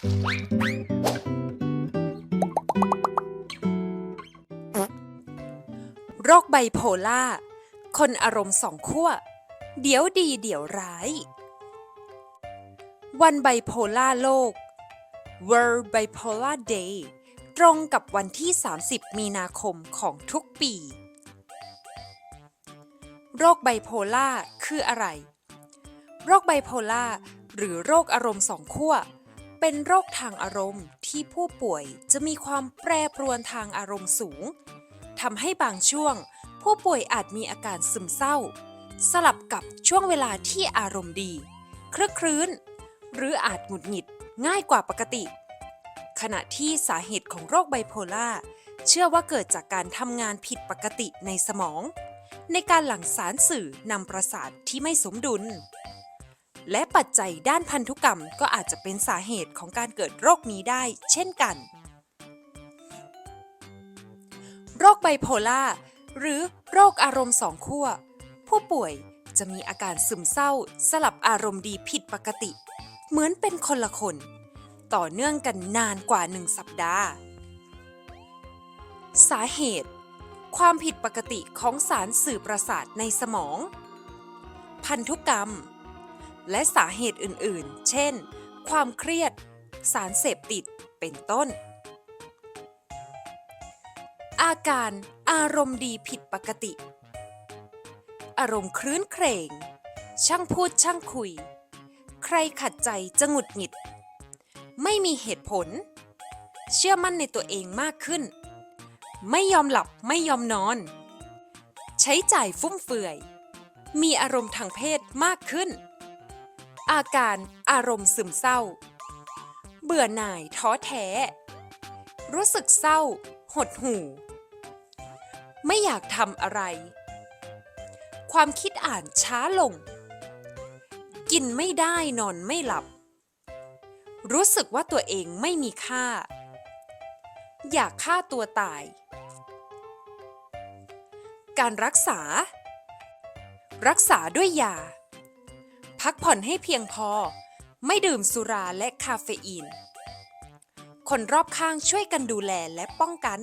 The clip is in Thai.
โรคไบโพล่า คนอารมณ์สองขั้ว เดี๋ยวดีเดี๋ยวร้าย วันไบโพล่าโลก World Bipolar Day ตรงกับวันที่ 30 มีนาคมของทุกปี โรคไบโพล่าคืออะไร โรคไบโพล่าหรือโรคอารมณ์สองขั้ว เป็นโรคทางอารมณ์ที่ผู้ป่วยจะมีความแปรปรวนทางอารมณ์สูงทำให้บางช่วง ผู้ป่วยอาจมีอาการซึมเศร้า สลับกับช่วงเวลาที่อารมณ์ดีครึกครื้น หรืออาจหงุดหงิดง่ายกว่าปกติ ขณะที่สาเหตุของโรคไบโพล่าเชื่อว่าเกิดจากการทำงานผิดปกติในสมอง ในการหลั่งสารสื่อนำประสาทที่ไม่สมดุล และปัจจัยด้านพันธุกรรมก็อาจจะเป็นสาเหตุของการเกิดโรคนี้ได้ เช่นกัน โรคไบโพล่าหรือโรคอารมณ์สองขั้ว ผู้ป่วยจะมีอาการซึมเศร้า สลับอารมณ์ดีผิดปกติ เหมือนเป็นคนละคน ต่อเนื่องกันนานกว่าหนึ่งสัปดาห์ สาเหตุ ความผิดปกติของสารสื่อประสาทในสมอง พันธุกรรม และสาเหตุอื่นๆ เช่น ความเครียด สารเสพติด เป็นต้น อาการอารมณ์ดีผิดปกติ อารมณ์ครื้นเครง ช่างพูดช่างคุย ใครขัดใจจะหงุดหงิด ไม่มีเหตุผล เชื่อมั่นในตัวเองมากขึ้น ไม่ยอมหลับไม่ยอมนอน ใช้จ่ายฟุ่มเฟือย มีอารมณ์ทางเพศมากขึ้น อาการอารมณ์ซึมเศร้า เบื่อหน่ายท้อแท้ รู้สึกเศร้า หดหู่ ไม่อยากทำอะไร ความคิดอ่านช้าลง กินไม่ได้นอนไม่หลับ รู้สึกว่าตัวเองไม่มีค่า อยากฆ่าตัวตาย การรักษา รักษาด้วยยา พักผ่อนให้เพียงพอ ไม่ดื่มสุราและคาเฟอีน คนรอบข้างช่วยกันดูแลและป้องกัน